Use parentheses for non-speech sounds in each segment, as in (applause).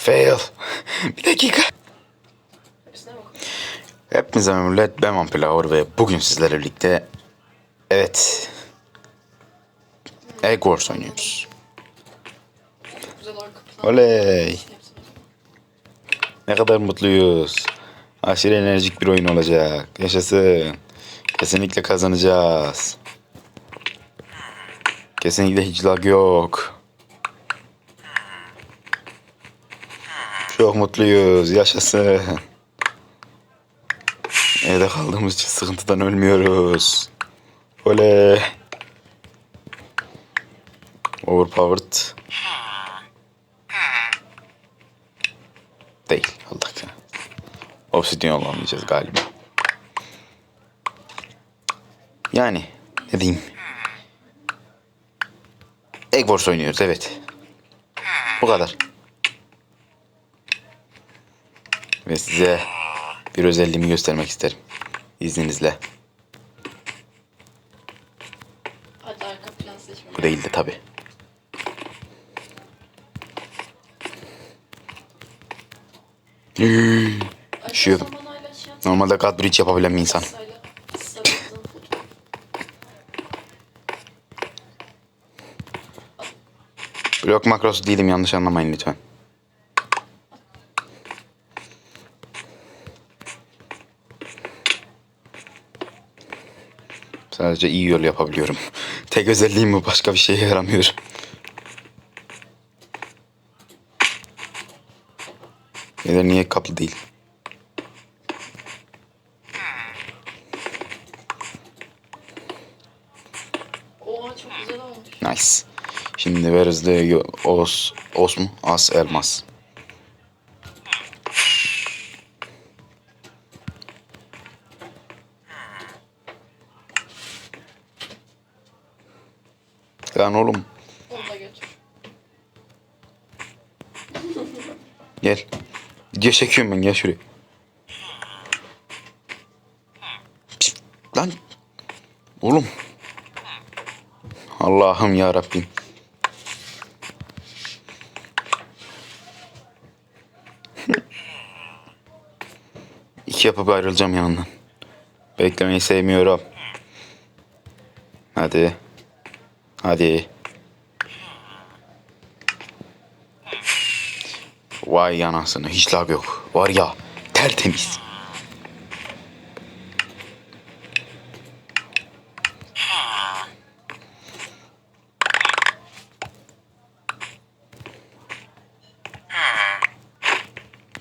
Fail. (laughs) bir dakika. Hepinize memnuniyet ben Vampir ve bugün sizlerle birlikte evet Egg Wars oynuyoruz. Oley. Ne kadar mutluyuz. Aşırı enerjik bir oyun olacak. Yaşasın. Kesinlikle kazanacağız. Kesinlikle hiç lag yok. Çok mutluyuz. Yaşasın. Evde kaldığımız için sıkıntıdan ölmüyoruz. Oley. Overpowered. Değil. Allah ya. Obsidian olamayacağız galiba. Yani ne diyeyim. Egg Wars oynuyoruz evet. Bu kadar. Ve size bir özelliğimi göstermek isterim. İzninizle. Hadi arka plan seçme. Bu değildi tabi. Üşüyordum. şey Normalde God Bridge yapabilen bir insan. Blok makrosu değilim yanlış anlamayın lütfen. Sadece iyi yol yapabiliyorum. Tek özelliğim bu başka bir şeye yaramıyor. Ya da niye kaplı değil? Oha çok güzel olmuş. Nice. Şimdi where is the os, os mu? As elmas. Video çekiyorum ben gel şuraya. Pişt, Lan. Oğlum. Allah'ım ya Rabbim. İki yapıp ayrılacağım yanından. Beklemeyi sevmiyorum. Hadi. Hadi. Vay anasını hiç lag yok. Var ya tertemiz.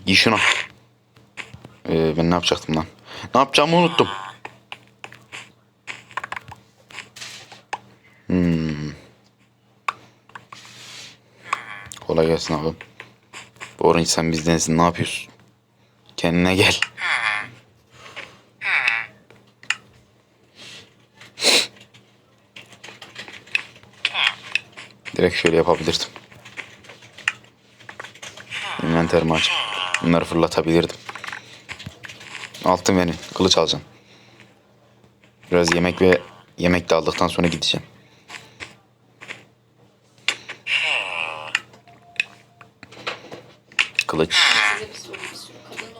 İyi şunu. Ee, ben ne yapacaktım lan? Ne yapacağımı unuttum. Hmm. Kolay gelsin abi. Orange sen bizdensin ne yapıyorsun? Kendine gel. Direkt şöyle yapabilirdim. Envanterimi açıp bunları fırlatabilirdim. Altın verin. Kılıç alacağım. Biraz yemek ve yemek de aldıktan sonra gideceğim. Kılıç. Size bir soru bir sürü kadın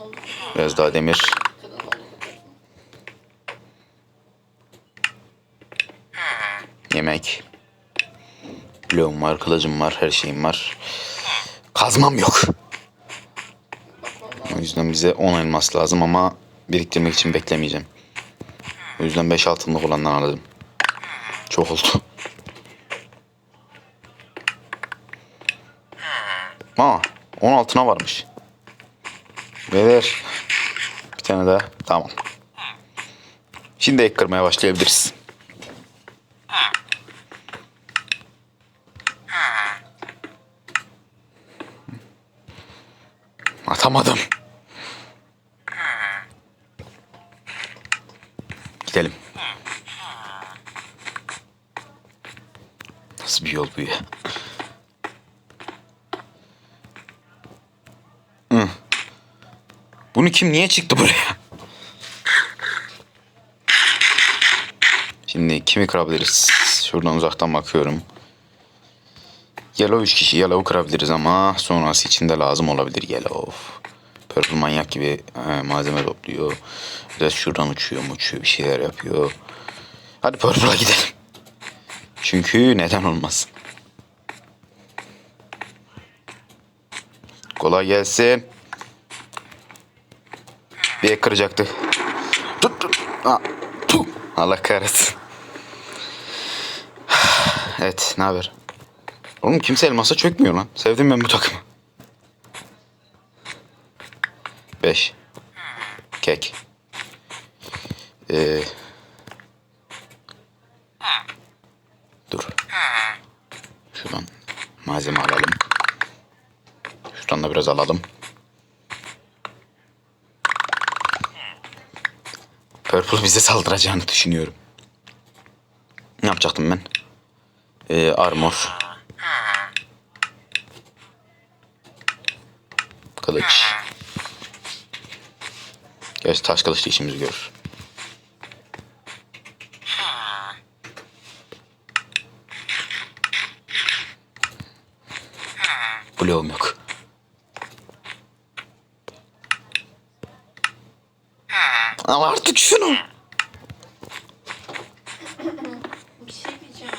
daha demir. Yemek. Bloğum var, kılıcım var, her şeyim var. Kazmam yok. O yüzden bize 10 elmas lazım ama biriktirmek için beklemeyeceğim. O yüzden 5 altınlık olandan aldım. Çok oldu. Aa, 10 altına varmış. Ve ver. Tane daha. Tamam. Şimdi ek kırmaya başlayabiliriz. Atamadım. Gidelim. Nasıl bir yol bu ya? Hı. Bunu kim niye çıktı buraya? Şimdi kimi kırabiliriz? Şuradan uzaktan bakıyorum. Yellow 3 kişi yellow kırabiliriz ama sonrası için de lazım olabilir yellow. Purple manyak gibi e, malzeme topluyor. Biraz şuradan uçuyor uçuyor bir şeyler yapıyor. Hadi Purple'a gidelim. Çünkü neden olmasın. Kolay gelsin. Ek kıracaktı. Tut tut. Allah kahretsin. (sighs) Evet ne haber? Oğlum kimse elmasa çökmüyor lan. Sevdim ben bu takımı. 5 Kek. Ee, dur. Şuradan malzeme alalım. Şuradan da biraz alalım. Purple bize saldıracağını düşünüyorum. Ne yapacaktım ben? Ee, armor. Kılıç. Gerçi taş kılıçlı işimizi görür. Bloğum yok. Al artık şunu. Bir şey diyeceğim.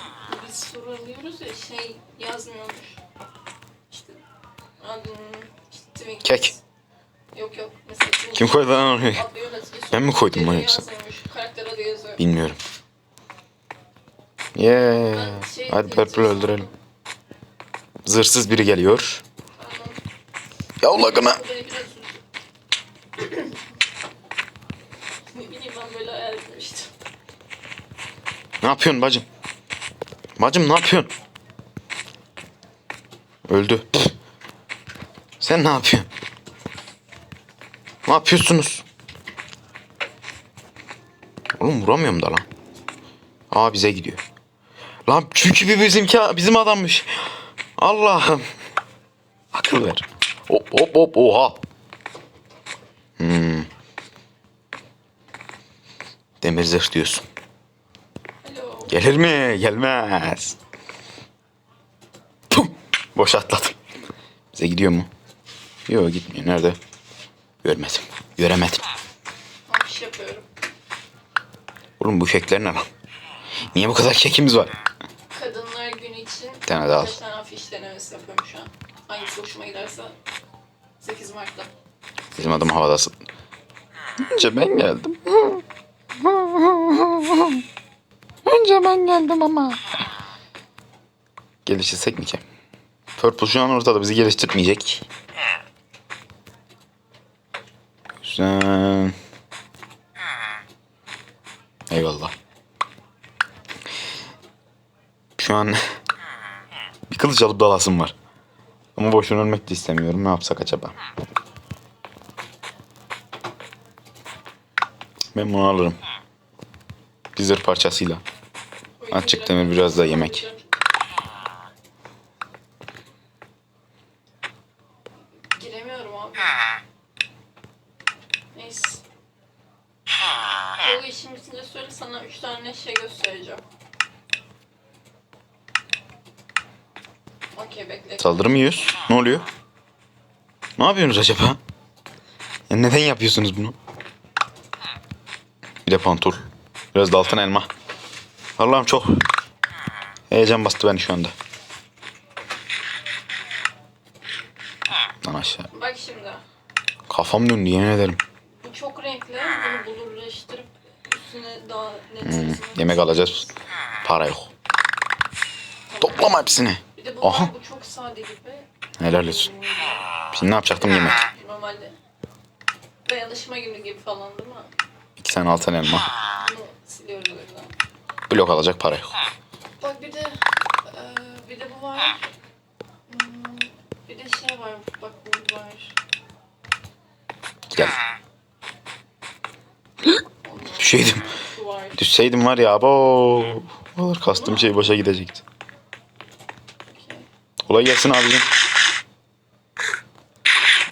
Biz soru alıyoruz ya şey yazmıyormuş. İşte adın işte Twinkies. Kek. Yok yok. Mesela Twinkies Kim koydu lan oraya? Ben mi koydum lan soru yoksa? yazmıyormuş. Karakter adı yazıyor. Bilmiyorum. Yeah. Ben şey Hadi diyeceğim Purple öldürelim. Zırsız biri geliyor. Tamam. Ya Allah'ına. Bu beni biraz üzdü. ne bileyim ben böyle hayal etmiştim. Ne yapıyorsun bacım? Bacım ne yapıyorsun? Öldü. Sen ne yapıyorsun? Ne yapıyorsunuz? Oğlum vuramıyorum da lan. Aa bize gidiyor. Lan çünkü bir bizimki bizim adammış. Allah'ım. Akıl ver. Hop hop hop oha. Hmm. Demir zırh diyorsun. Gelir mi? Gelmez. Pum! Boş atladım. Bize gidiyor mu? Yok gitmiyor. Nerede? Görmedim. Göremedim. Afiş yapıyorum. Oğlum bu kekler ne lan? Niye bu kadar kekimiz var? Kadınlar günü için Bir tane daha al. birkaç tane afiş denemesi yapıyorum şu an. Hangisi hoşuma giderse 8 Mart'ta. Bizim adam havadasın. Önce ben geldim. (laughs) Önce ben geldim ama. Geliştirsek mi ki? Purple şu an ortada bizi geliştirmeyecek. Güzel. Eyvallah. Şu an bir kılıç alıp dalasım var. Ama boşuna ölmek de istemiyorum. Ne yapsak acaba? Ben bunu alırım. Bir zırh parçasıyla. Açık demir, biraz da yemek. Giremiyorum abi. Neyse. Yolu işim bitince söyle sana 3 tane şey göstereceğim. Okey bekle. Saldırı mı yiyoruz? Ne oluyor? Ne yapıyorsunuz acaba? Ya neden yapıyorsunuz bunu? Bir de pantul. Biraz da altın elma. Allah'ım çok heyecan bastı beni şu anda. Lan aşağı. Bak şimdi. Kafam döndü yemin ederim. Bu çok renkli. Bunu bulurlaştırıp üstüne daha net Hmm, yemek alacağız. Para yok. Toplama hepsini. Bir de bu, Aha. bu çok sade gibi. Helal olsun. Şimdi ne yapacaktım yemek? Normalde dayanışma günü gibi falan değil mi? İki tane altın elma. Bunu siliyoruz o yüzden. Blok alacak para yok. Bak bir de eee, bir de bu var. Hmm, bir de şey var. Bak bu var. Gel. Düşeydim. Şu var. Düşseydim var ya abo. Olur kastım şey boşa gidecekti. Kolay gelsin abicim.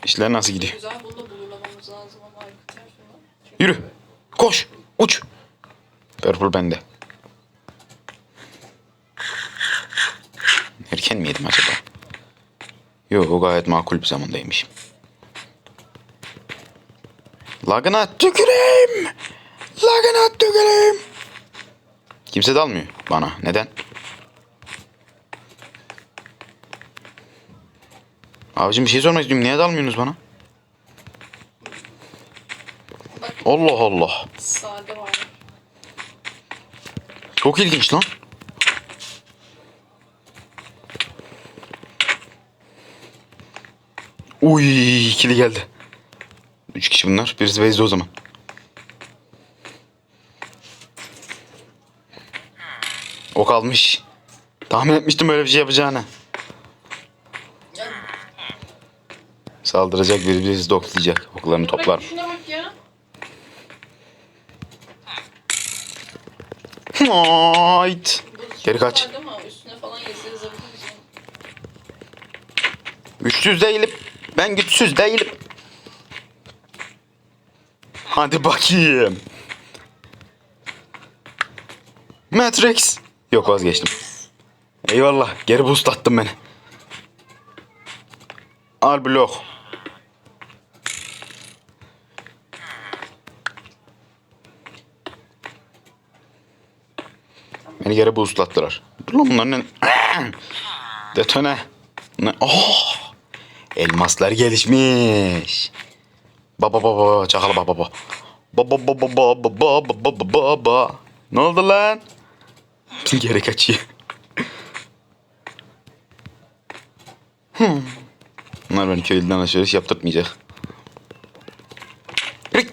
İşler nasıl gidiyor? Güzel bunu da bulurlamamız lazım ama arka tarafından. Çünkü- Yürü. Koş. Uç. Purple bende. Erken mi yedim acaba? Yok o gayet makul bir zamandaymışım. Lagına tüküreyim. Lagına tüküreyim. Kimse dalmıyor bana. Neden? Abicim bir şey sormak istiyorum. Niye dalmıyorsunuz bana? Allah Allah. sade var. Çok ilginç lan. Uy ikili geldi. Üç kişi bunlar. Birisi Beyzi o zaman. O kalmış. Tahmin etmiştim böyle bir şey yapacağını. Saldıracak biri birisi doklayacak. Oklarını toplar. Şuna bak ya. Bu Geri kaç. Üstüne falan yazı. Güçsüz değilim. Ben güçsüz değilim. Hadi bakayım. Matrix. Yok vazgeçtim. Eyvallah. Geri boost attın beni. Al blok. Beni geri boostlattılar. Dur lan bunlar ne? (clears throat) Detone. Ne? Oh! Elmaslar gelişmiş. Baba baba çakal baba baba. Baba baba baba baba baba baba. Ne oldu lan? Geri kaçıyor. Hmm. Bunlar beni köylüden alışveriş yaptırtmayacak. Yürü.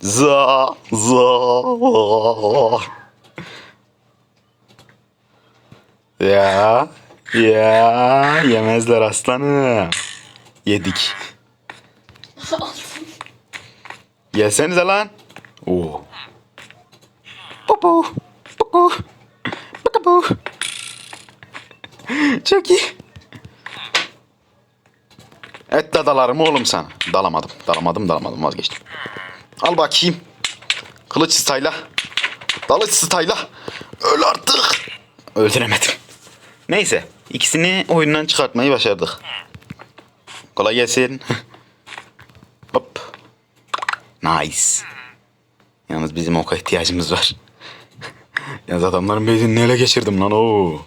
Za za. Ya ya yemezler aslanım. Yedik. Altın. (laughs) Gelsenize lan. Oo. Bubu. Bubu. Bubu. Çok iyi. Et de dalarım oğlum sana. Dalamadım. Dalamadım dalamadım vazgeçtim. Al bakayım. Kılıç stayla. Dalış stayla. Öl artık. Öldüremedim. Neyse. İkisini oyundan çıkartmayı başardık. Kolay gelsin. (laughs) Hop. Nice. Yalnız bizim oka ihtiyacımız var. (laughs) Yalnız adamların bezini ele geçirdim lan o.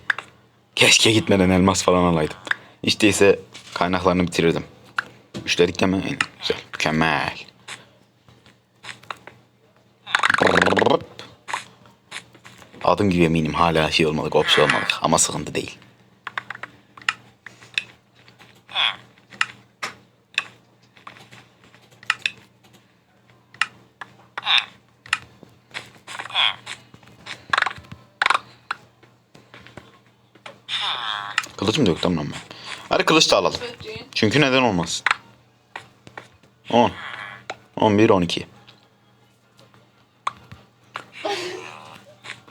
Keşke gitmeden elmas falan alaydım. İşte ise kaynaklarını bitirirdim. Üçledik de mi? Güzel. Mükemmel. Adım gibi eminim hala şey olmadık, opsi olmadık ama sıkıntı değil. Kılıç mı döktüm lan ben? Hadi kılıç da alalım. Çünkü neden olmaz? 10. 11, 12.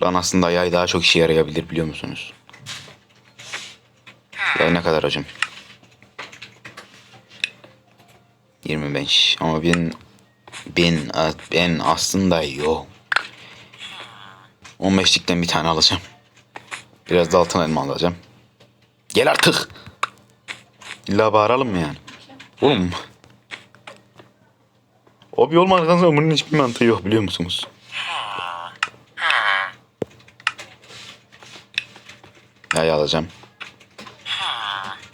Lan aslında yay daha çok işe yarayabilir biliyor musunuz? Yay ne kadar hocam? 25 ama ben ben ben aslında yok. 15'likten bir tane alacağım. Biraz da altın elma alacağım. Gel artık. İlla bağıralım mı yani? Oğlum. Abi olmadıktan sonra bunun hiçbir mantığı yok biliyor musunuz? Yay alacağım.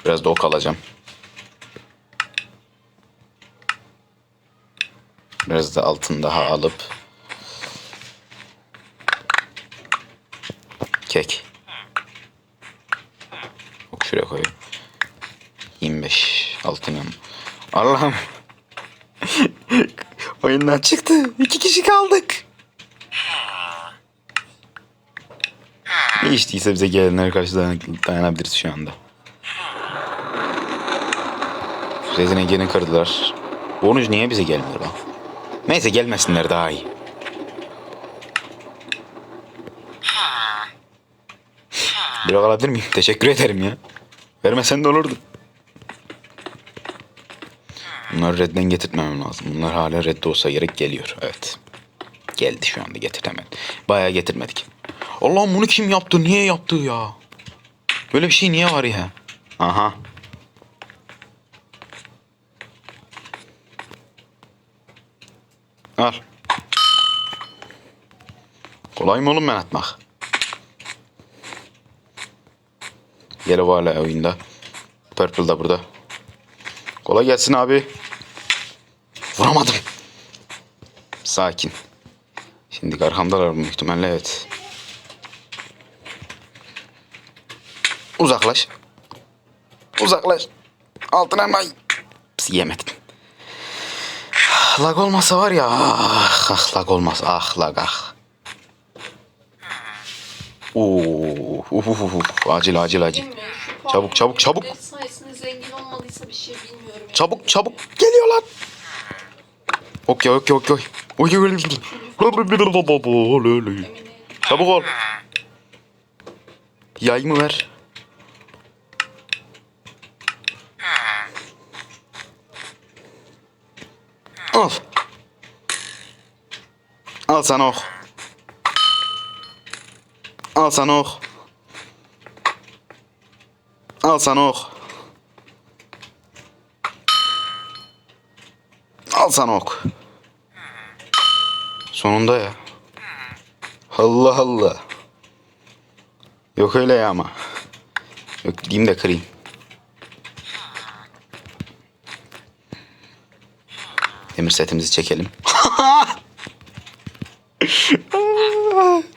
Biraz da ok alacağım. Biraz da altın daha alıp kek. Şuraya koyayım. 25 altın yanım. Allah'ım. (laughs) Oyundan çıktı. İki kişi kaldık. Ne içtiyse bize gelenlere karşı dayan- dayanabiliriz şu anda. Rezine gene kırdılar. Bonus niye bize gelmiyor lan? Neyse gelmesinler daha iyi. Bir alabilir miyim? Teşekkür ederim ya. Vermesen de olurdu. Bunları redden getirtmemem lazım. Bunlar hala redde olsa gerek geliyor. Evet. Geldi şu anda getir hemen. Bayağı getirmedik. Allah'ım bunu kim yaptı? Niye yaptı ya? Böyle bir şey niye var ya? Aha. Al. Kolay mı oğlum ben atmak? Yellow hala oyunda. Purple da burada. Kolay gelsin abi. Vuramadım. Sakin. Şimdi arkamdalar büyük ihtimalle evet. Uzaklaş. Uzaklaş. Altına hemen. Pis, Yemedim. Lag olmasa var ya. Ah, ah lag olmaz. Ah lag ah. Oo, uf, uf, uf. Acil acil acil. Çabuk, çabuk, çabuk. sayesinde zengin olmadıysa bir şey bilmiyorum. Çabuk çabuk geliyor lan. Okey okey okey. Okey okey. Çabuk ol. Yay mı ver? Al. Al sana ok. Al sana ok. Al sana ok. Al sana ok. Sonunda ya. Allah Allah. Yok öyle ya ama. Yok gideyim de kırayım. Demir setimizi çekelim. (laughs)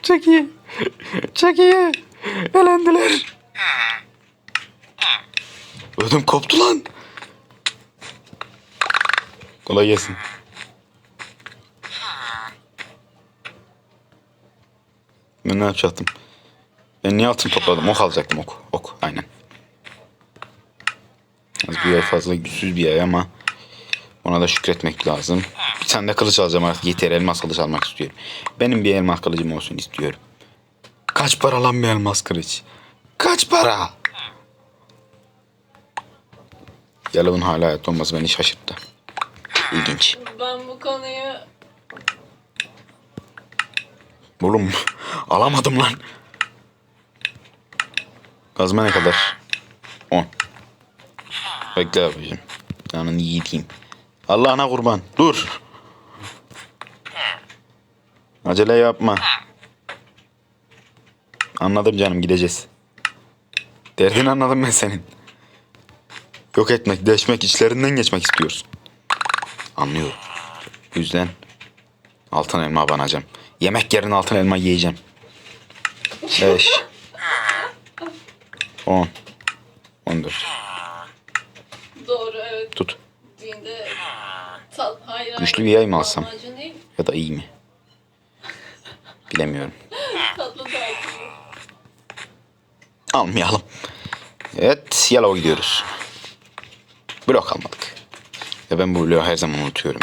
Çok iyi. Çok iyi. Elendiler. Ödüm koptu lan. Kolay gelsin. Ben ne yapacaktım? Ben niye altın topladım? Ok alacaktım ok. Ok aynen. Az bir ay fazla güçsüz bir ay ama ona da şükretmek lazım. Bir tane de kılıç alacağım artık. Yeter elmas kılıç almak istiyorum. Benim bir elmas kılıcım olsun istiyorum. Kaç para lan bir elmas kılıç? Kaç para? Yalın hala hayatta olması beni şaşırttı. İlginç. Ben bu konuyu Oğlum alamadım lan. Kazma ne kadar? 10. Bekle abicim. Canını yiyeyim. Allah'ına kurban. Dur. Acele yapma. Anladım canım gideceğiz. Derdini anladım ben senin. Yok etmek, deşmek, içlerinden geçmek istiyorsun. Anlıyorum. Bu yüzden altın elma abanacağım. Yemek yerine altın elma yiyeceğim. 5 10 14 doğru evet. Tut. Düğünde tat, hayır, Güçlü bir yay mı alsam? Ya da iyi mi? Bilemiyorum. Almayalım. Evet, Yalova gidiyoruz. Blok almadık. Ve ben bu bloğu her zaman unutuyorum.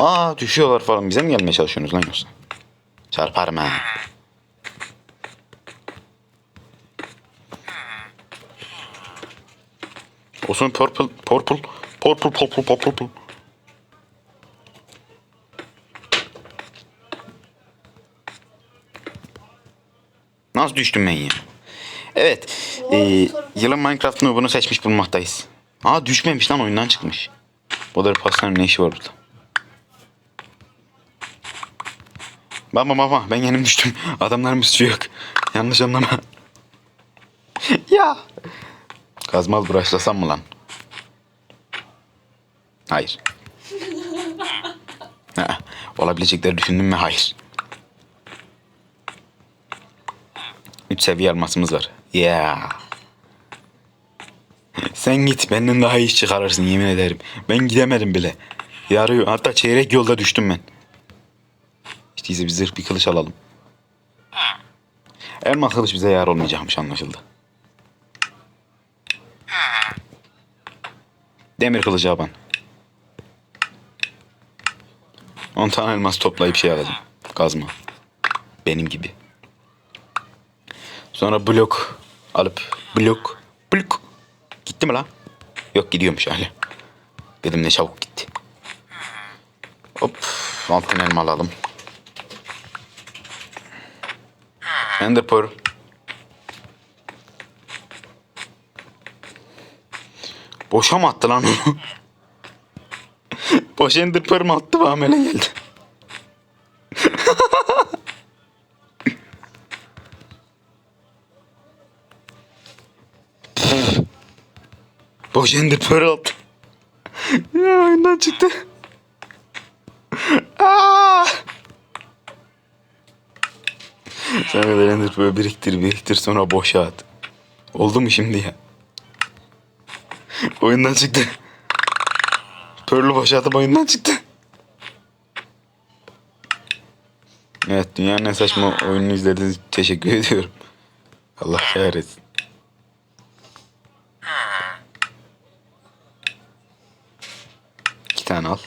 Aa düşüyorlar falan. Bize mi gelmeye çalışıyorsunuz lan yoksa? Çarparım ha. Olsun purple, purple, purple, purple, purple, purple. Düştüm ben ya? Evet. E, yılın Minecraft noob'unu seçmiş bulunmaktayız. Aa düşmemiş lan oyundan çıkmış. Bu da pastanın ne işi var burada? Baba baba ben yenim düştüm. (laughs) Adamların bir suçu yok. Yanlış anlama. (laughs) ya. Kazmaz başlasam mı lan? Hayır. (laughs) Ha, Olabilecekleri düşündüm mü? Hayır. Üç seviye elmasımız var. Yeah. Sen git benden daha iyi iş çıkarırsın yemin ederim. Ben gidemedim bile. Yarıyor. Hatta çeyrek yolda düştüm ben. İşte bize bir zırh bir kılıç alalım. Elmas kılıç bize yar olmayacakmış anlaşıldı. Demir kılıcı aban. 10 tane elmas toplayıp şey alacağım. Kazma. Benim gibi. Sonra blok alıp blok blok. Gitti mi lan? Yok gidiyormuş hala. Dedim ne çabuk gitti. Hop altın elma alalım. Ender Pearl. Boşa mı attı lan onu? (laughs) Boş Ender Pearl mi attı amele geldi. Boş Ender Pearl ya oyundan çıktı. Aa! Sen kadar Ender Pearl biriktir biriktir sonra boşa at. Oldu mu şimdi ya? Oyundan çıktı. Pearl'ü boşa atıp oyundan çıktı. Evet dünyanın en saçma oyununu izlediğiniz için teşekkür ediyorum. Allah kahretsin. İki tane al.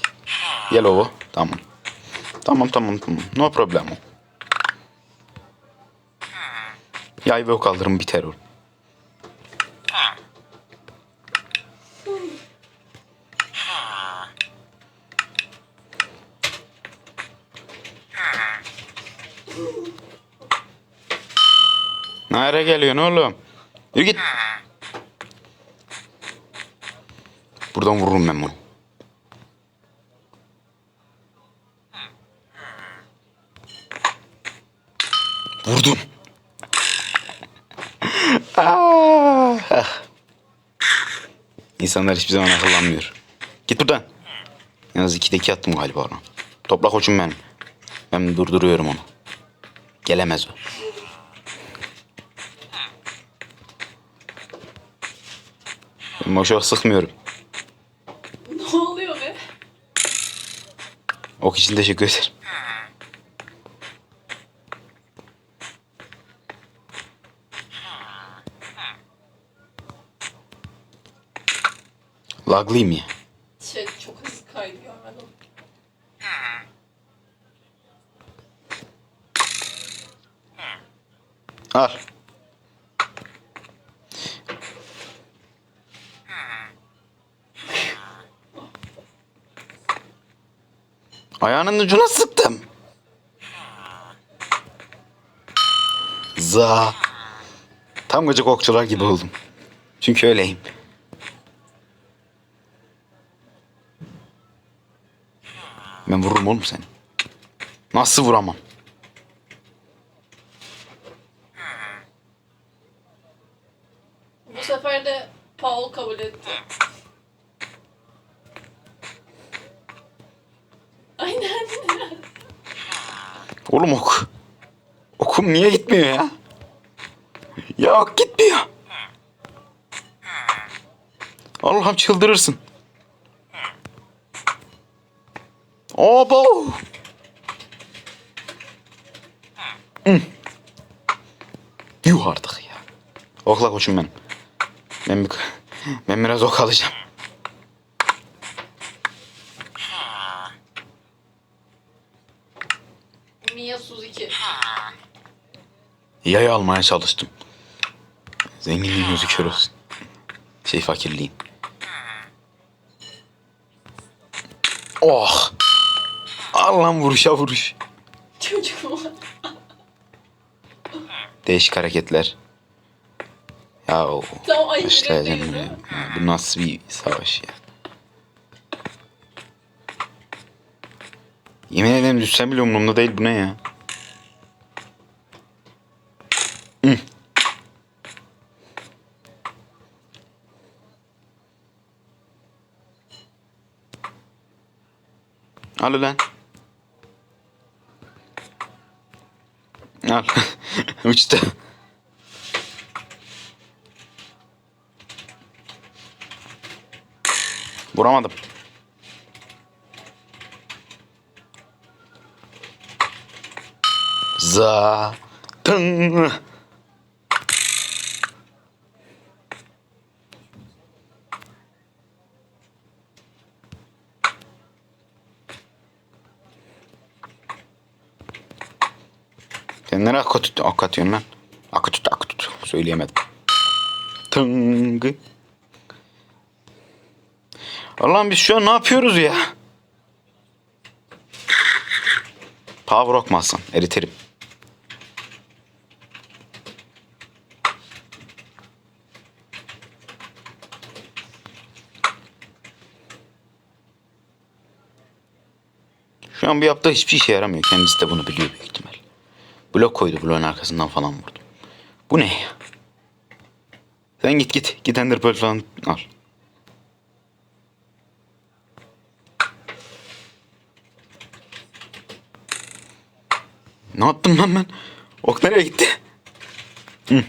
Yellow'u. Tamam. Tamam tamam tamam. No problem. Yay ve ok alırım biter o. Nereye geliyorsun oğlum? Yürü git. Buradan vururum ben bunu. Vurdum. Ah. İnsanlar hiçbir zaman akıllanmıyor. Git buradan. Yalnız ikide iki attım galiba ona. Topla koçum ben. Ben durduruyorum onu. Gelemez o. Ben boşa sıkmıyorum. Ne oluyor be? Ok için teşekkür ederim. Laglıyım ya. Şey çok hızlı kaydı görmedim. Al. Ayağının ucuna sıktım. Za. Tam gıcık okçular gibi oldum. Çünkü öyleyim. Ben vururum oğlum seni. Nasıl vuramam? Bu sefer de Paul kabul etti. Aynen. Oğlum ok. Okum niye gitmiyor ya? Ya ok gitmiyor. Allah'ım çıldırırsın. Obo. Yuh artık ya. Okla koçum benim. Ben, bir, ben biraz ok alacağım. Mia Suzuki. Yay almaya çalıştım. Zenginliğin yüzü kör olsun. Şey fakirliğin. Oh. Allah'ım vuruşa vuruş. Çocuk mu? Değişik hareketler. Ya o. Tam ay Başlayacağım yürekteyiz, ya. değil mi? Ya Bu nasıl bir savaş ya? Yemin ederim düşsem bile umurumda değil bu ne ya? Hı. Al ulan. Al. (laughs) Uçtu. Vuramadım. Za. Tın. sonra akatüt, akatıyorum ben. Akatüt, akatüt. Söyleyemedim. Tıngı. Allah'ım biz şu an ne yapıyoruz ya? Power Hasan. Eriterim. Şu an bu yaptığı hiçbir işe yaramıyor. Kendisi de bunu biliyor büyük ihtimal. Blok koydu bloğun arkasından falan vurdum. Bu ne ya? Sen git git. Git Ender Pearl falan al. Ne yaptım lan ben? Ok nereye gitti? Hı.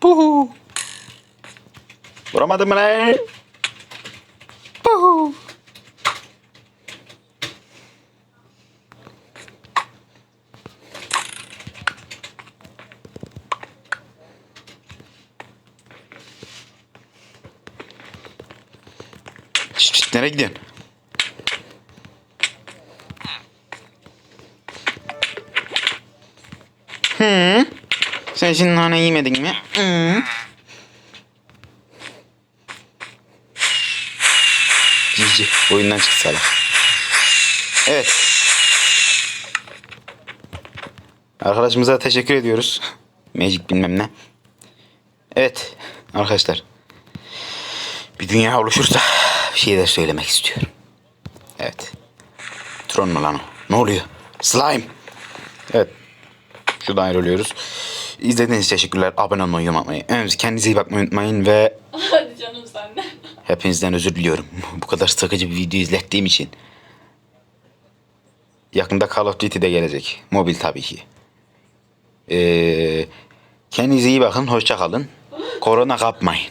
Puhu. Vuramadım lan? Nereye gidiyorsun? Hı? Sen şimdi nane yemedin mi? Hı? Cici oyundan çıktı salak. Evet. Arkadaşımıza teşekkür ediyoruz. Magic bilmem ne. Evet arkadaşlar. Bir dünya oluşursa bir şey de söylemek istiyorum. Evet. Tron mu lan o? Ne oluyor? Slime. Evet. Şuradan ayrılıyoruz. İzlediğiniz için teşekkürler. Abone olmayı unutmayın. Önce kendinize iyi bakmayı unutmayın ve (laughs) Hadi canım sen de. hepinizden özür diliyorum. (laughs) Bu kadar sıkıcı bir video izlettiğim için. Yakında Call of Duty de gelecek. Mobil tabii ki. Ee, kendinize iyi bakın. Hoşça kalın. (laughs) Korona kapmayın.